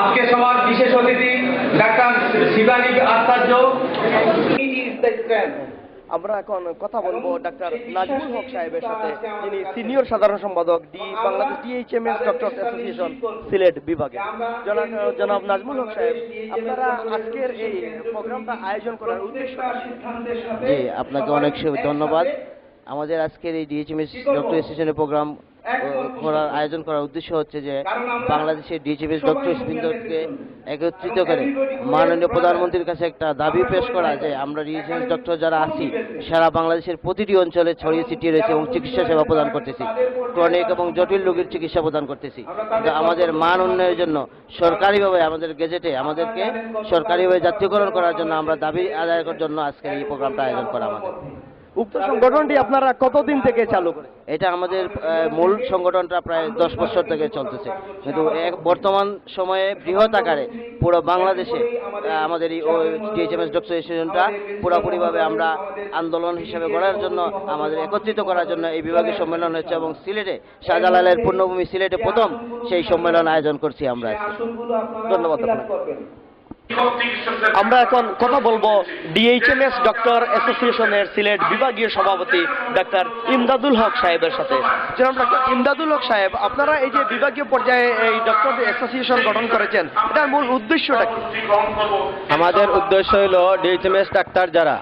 আজকে সবার বিশেষ অতিথি ডাক্তার শিবানী আচার্য. আমরা এখন কথা বলব ডাক্তার নাজমুল হক সাহেবের সাথে। যিনি সিনিয়র সাধারণ সম্পাদক the Bangladesh DHMS doctors association Sylhet বিভাগে। জনাব জনাব নাজমুল হক সাহেব আপনারা আজকের এই প্রোগ্রামটা আয়োজন করার উদ্দেশ্য জি আপনাকে অনেক ধন্যবাদ। আমাদের আজকের এই ডিএইচএমএস ডক্টর অ্যাসোসিয়েশনের প্রোগ্রাম করার আয়োজন করার উদ্দেশ্য হচ্ছে যে বাংলাদেশের ডিএইচএমএস ডক্টর বৃন্দকে একত্রিত করে মাননীয় প্রধানমন্ত্রীর কাছে একটা দাবি পেশ করা যে আমরা ডিএইচএমএস ডক্টর যারা আছি সারা বাংলাদেশের প্রতিটি অঞ্চলে ছড়িয়ে ছিটিয়ে রয়েছে এবং চিকিৎসা সেবা প্রদান করতেছি। ক্রনিক এবং জটিল রোগীর চিকিৎসা প্রদান করতেছি। আমাদের মান উন্নয়নের জন্য সরকারিভাবে আমাদের গেজেটে আমাদেরকে সরকারিভাবে জাতীয়করণ করার জন্য আমরা দাবি আদায় করার জন্য আজকের এই প্রোগ্রামটা আয়োজন করা আমাদের। উক্ত সংগঠনটি আপনারা কতদিন থেকে চালু করে? এটা আমাদের মূল সংগঠনটা প্রায় দশ বছর থেকে চলতেছে। কিন্তু বর্তমান সময়ে বৃহৎ আকারে পুরো বাংলাদেশে আমাদের এই পুরোপুরিভাবে আমরা আন্দোলন হিসেবে করার জন্য, আমাদের একত্রিত করার জন্য এই বিভাগীয় সম্মেলন হচ্ছে এবং সিলেটে শাহজালালের পূর্ণভূমি সিলেটে প্রথম সেই সম্মেলন আয়োজন করছি আমরা ধন্যবাদ। আমরা এখন কথা বলব ডিএইচএমএস ডক্টর অ্যাসোসিয়েশনের সিলেট বিভাগীয় সভাপতি ডাক্তার ইমদাদুল হক সাহেবের সাথে। জনাব ডাক্তার ইমদাদুল হক সাহেব, আপনারা এই যে বিভাগীয় পর্যায়ে এই ডক্টর অ্যাসোসিয়েশন গঠন করেছেন, এটার মূল উদ্দেশ্যটা কি? আমাদের উদ্দেশ্য হলো ডিএইচএমএস ডাক্তার যারা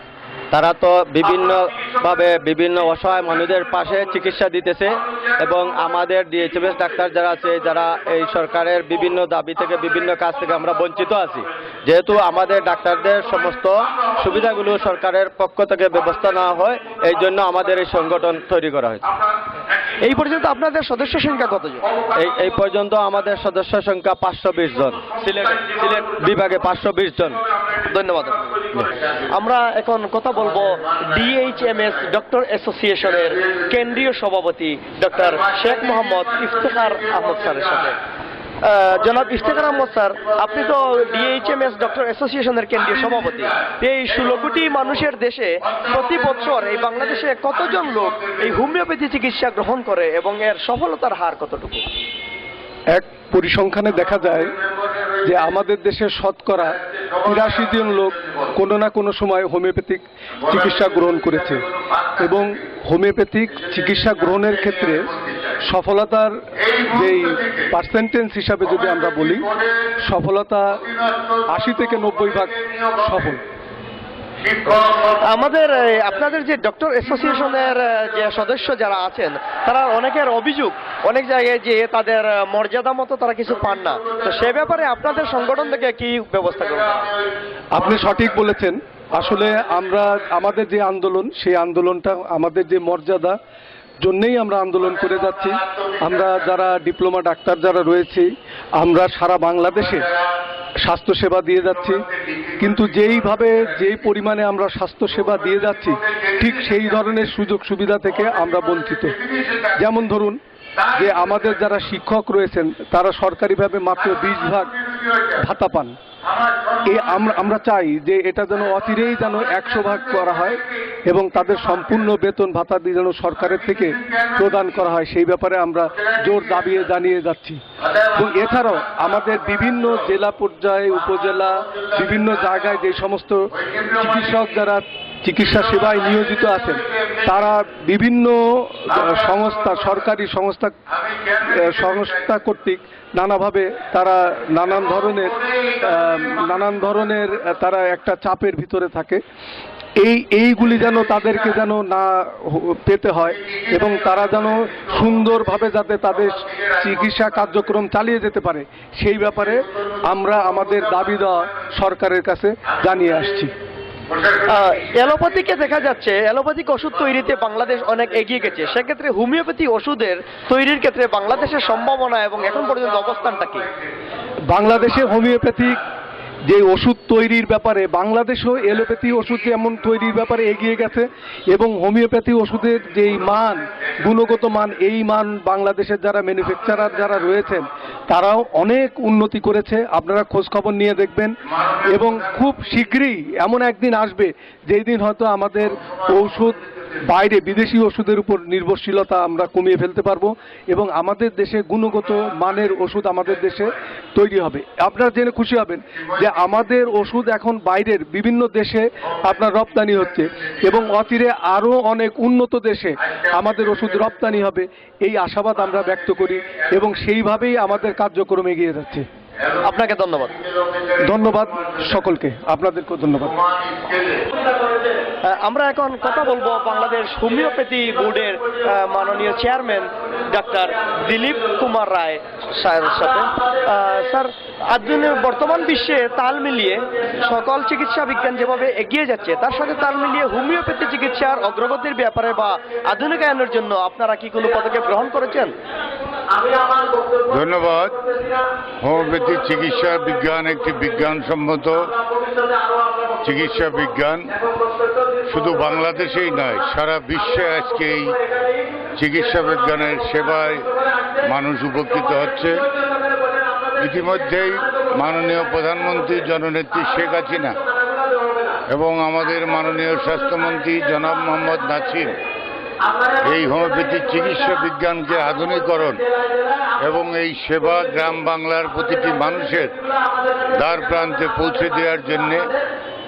তারা তো বিভিন্নভাবে বিভিন্ন অসহায় মানুষদের পাশে চিকিৎসা দিতেছে এবং আমাদের ডিএইচএমএস ডাক্তার যারা আছে যারা এই সরকারের বিভিন্ন দাবি থেকে বিভিন্ন কাজ থেকে আমরা বঞ্চিত আছি। যেহেতু আমাদের ডাক্তারদের সমস্ত সুবিধাগুলো সরকারের পক্ষ থেকে ব্যবস্থা নেওয়া হয় এই জন্য আমাদের এই সংগঠন তৈরি করা হয়েছে। এই পর্যন্ত আপনাদের সদস্য সংখ্যা কতজন? এই এই পর্যন্ত আমাদের সদস্য সংখ্যা পাঁচশো বিশ জন। সিলেট সিলেট বিভাগে পাঁচশো বিশ জন। ধন্যবাদ। আমরা এখন কথা বলব ডিএইচএমএস ডক্টর অ্যাসোসিয়েশনের কেন্দ্রীয় সভাপতি ডক্টর শেখ মোহাম্মদ ইফতেখার আহমদ স্যারের সাথে। জনাব ইফতেখার আহমদ স্যার, আপনি তো ডিএইচএমএস ডক্টর অ্যাসোসিয়েশনের কেন্দ্রীয় সভাপতি। এই ষোলো কোটি মানুষের দেশে প্রতি বছর এই বাংলাদেশে কতজন লোক এই হোমিওপ্যাথি চিকিৎসা গ্রহণ করে এবং এর সফলতার হার কতটুকু? এক পরিসংখ্যানে দেখা যায় যে আমাদের দেশে শতকরা তিরাশি জন লোক কোনো না কোনো সময় হোমিওপ্যাথিক চিকিৎসা গ্রহণ করেছে এবং হোমিওপ্যাথিক চিকিৎসা গ্রহণের ক্ষেত্রে সফলতার যেই পার্সেন্টেজ হিসাবে যদি আমরা বলি, সফলতা আশি থেকে নব্বই ভাগ সফল। আমাদের আপনাদের যে ডক্টর অ্যাসোসিয়েশনের যে সদস্য যারা আছেন, তারা অনেকের অভিযোগ, অনেক জায়গায় যে তাদের মর্যাদা মতো তারা কিছু পান না। তো সে ব্যাপারে আপনাদের সংগঠন থেকে কি ব্যবস্থা করবেন আপনি সঠিক বলেছেন। আসলে আমরা, আমাদের যে আন্দোলন, সেই আন্দোলনটা আমাদের যে মর্যাদা জন্যেই আমরা আন্দোলন করে যাচ্ছি। আমরা যারা ডিপ্লোমা ডাক্তার যারা রয়েছে, আমরা সারা বাংলাদেশে স্বাস্থ্যসেবা দিয়ে যাচ্ছি। কিন্তু যেইভাবে, যেই পরিমাণে আমরা স্বাস্থ্যসেবা দিয়ে যাচ্ছি, ঠিক সেই ধরনের সুযোগ সুবিধা থেকে আমরা বঞ্চিত। যেমন ধরুন, যে আমাদের যারা শিক্ষক রয়েছেন, তারা সরকারিভাবে মাত্র বিশ ভাগ ভাতা পান। আমরা চাই যে এটা যেন অচিরেই যেন একশো ভাগ করা হয় এবং তাদের সম্পূর্ণ বেতন ভাতা দিয়ে যেন সরকারের থেকে প্রদান করা হয়। সেই ব্যাপারে আমরা জোর দাবিয়ে জানিয়ে যাচ্ছি। এবং এছাড়াও আমাদের বিভিন্ন জেলা পর্যায়ে, উপজেলা, বিভিন্ন জায়গায় যে সমস্ত চিকিৎসক যারা চিকিৎসা সেবায় নিয়োজিত আছেন। তারা বিভিন্ন সংস্থা, সরকারি সংস্থা সংস্থা কর্তৃক নানাভাবে তারা নানান ধরনের নানান ধরনের তারা একটা চাপের ভিতরে থাকে। এই, এইগুলি যেন তাদেরকে যেন না পেতে হয় এবং তারা যেন সুন্দরভাবে যাতে তাদের চিকিৎসা কার্যক্রম চালিয়ে যেতে পারে, সেই ব্যাপারে আমরা আমাদের দাবি দেওয়া সরকারের কাছে জানিয়ে আসছি। অ্যালোপ্যাথিকে দেখা যাচ্ছে, অ্যালোপ্যাথিক ওষুধ তৈরিতে বাংলাদেশ অনেক এগিয়ে গেছে। সেক্ষেত্রে হোমিওপ্যাথি ওষুধের তৈরির ক্ষেত্রে বাংলাদেশের সম্ভাবনা এবং এখন পর্যন্ত অবস্থানটা কি? বাংলাদেশে হোমিওপ্যাথিক যে ওষুধ তৈরির ব্যাপারে, বাংলাদেশও এলোপ্যাথি ওষুধ যেমন তৈরির ব্যাপারে এগিয়ে গেছে এবং হোমিওপ্যাথি ওষুধের যেই মান, গুণগত মান, এই মান বাংলাদেশের যারা ম্যানুফ্যাকচারার যারা রয়েছেন তারাও অনেক উন্নতি করেছে, আপনারা খোঁজ খবর নিয়ে দেখবেন। এবং খুব শীঘ্রই এমন একদিন আসবে, যেই দিন হয়তো আমাদের ঔষধ বাইরে বিদেশি ওষুধের উপর নির্ভরশীলতা আমরা কমিয়ে ফেলতে পারব এবং আমাদের দেশে গুণগত মানের ওষুধ আমাদের দেশে তৈরি হবে। আপনারা জেনে খুশি হবেন যে আমাদের ওষুধ এখন বাইরের বিভিন্ন দেশে আপনার রপ্তানি হচ্ছে এবং অচিরে আরও অনেক উন্নত দেশে আমাদের ওষুধ রপ্তানি হবে, এই আশাবাদ আমরা ব্যক্ত করি এবং সেইভাবেই আমাদের কার্যক্রম এগিয়ে যাচ্ছে। আপনাকে ধন্যবাদ। ধন্যবাদ সকলকে আপনাদেরকেও ধন্যবাদ। আমরা এখন কথা বলব বাংলাদেশ হোমিওপ্যাথি বোর্ডের মাননীয় চেয়ারম্যান ডাক্তার দিলীপ কুমার রায় স্যারের সাথে। স্যার আধুনিক বর্তমান বিশ্বে তাল মিলিয়ে সকল চিকিৎসা বিজ্ঞান যেভাবে এগিয়ে যাচ্ছে তার সাথে তাল মিলিয়ে হোমিওপ্যাথি চিকিৎসার অগ্রগতির ব্যাপারে বা আধুনিকায়নের জন্য আপনারা কি কোনো পদক্ষেপ গ্রহণ করেছেন? ধন্যবাদ। হোমিওপ্যাথি চিকিৎসা বিজ্ঞান একটি বিজ্ঞানসম্মত চিকিৎসা বিজ্ঞান। শুধু বাংলাদেশেই নয় সারা বিশ্বে আজকে এই চিকিৎসা বিজ্ঞানের সেবায় মানুষ উপকৃত হচ্ছে। ইতিমধ্যেই মাননীয় প্রধানমন্ত্রী জননেত্রী শেখ হাসিনা এবং আমাদের মাননীয় স্বাস্থ্যমন্ত্রী জনাব মোহাম্মদ নাছিম এই হোমিওপ্যাথি চিকিৎসা বিজ্ঞানকে আধুনিকরণ এবং এই সেবা গ্রাম বাংলার প্রতিটি মানুষের দ্বার প্রান্তে পৌঁছে দেওয়ার জন্য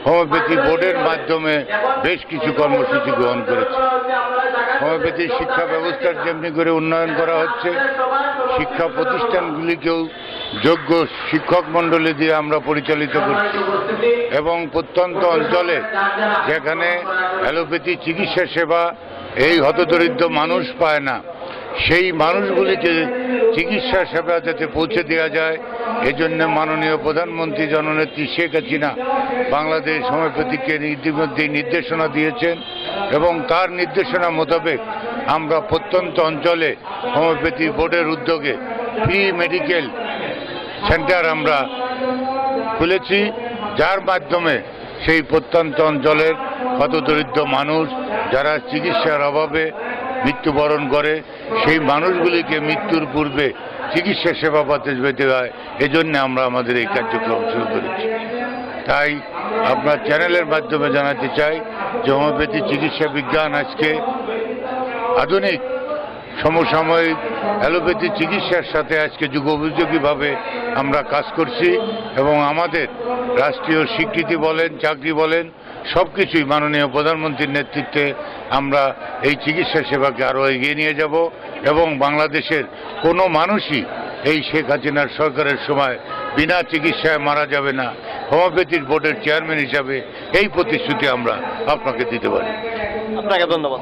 হোমিওপ্যাথি বোর্ডের মাধ্যমে বেশ কিছু কর্মসূচি গ্রহণ করেছে। হোমিওপ্যাথি শিক্ষা ব্যবস্থার যেমনি করে উন্নয়ন করা হচ্ছে, শিক্ষা প্রতিষ্ঠানগুলিকেও যোগ্য শিক্ষক মণ্ডলী দিয়ে আমরা পরিচালিত করছি এবং প্রত্যন্ত অঞ্চলে যেখানে অ্যালোপ্যাথি চিকিৎসা সেবা এই হতদরিদ্র মানুষ পায় না। সেই মানুষগুলিকে চিকিৎসা সেবা যাতে পৌঁছে দেওয়া যায়। এজন্য মাননীয় প্রধানমন্ত্রী জননেত্রী শেখ হাসিনা বাংলাদেশ হোমিওপ্যাথিকে ইতিমধ্যেই নির্দেশনা দিয়েছেন এবং তার নির্দেশনা মোতাবেক আমরা প্রত্যন্ত অঞ্চলে হোমিওপ্যাথি বোর্ডের উদ্যোগে ফ্রি মেডিকেল সেন্টার আমরা খুলেছি। যার মাধ্যমে সেই প্রত্যন্ত অঞ্চলের হতদরিদ্র মানুষ যারা চিকিৎসার অভাবে মৃত্যুবরণ করে, সেই মানুষগুলিকে মৃত্যুর পূর্বে চিকিৎসা সেবা পাতে পেতে হয়। এজন্য আমরা আমাদের এই কার্যক্রম শুরু করেছি। তাই আপনার চ্যানেলের মাধ্যমে জানাতে চাই যে হোমিওপ্যাথি চিকিৎসা বিজ্ঞান আজকে আধুনিক সমসাময়িক অ্যালোপ্যাথি চিকিৎসার সাথে আজকে যুগোপযোগীভাবে আমরা কাজ করছি এবং আমাদের রাষ্ট্রীয় স্বীকৃতি বলেন, চাকরি বলেন সব কিছুই মাননীয় প্রধানমন্ত্রীর নেতৃত্বে আমরা এই চিকিৎসা সেবাকে আরও এগিয়ে নিয়ে যাব এবং বাংলাদেশের কোনো মানুষই এই শেখ হাসিনার সরকারের সময় বিনা চিকিৎসায় মারা যাবে না। হোমিওপ্যাথির বোর্ডের চেয়ারম্যান হিসাবে এই প্রতিশ্রুতি আমরা আপনাকে দিতে পারি। আপনাকে ধন্যবাদ।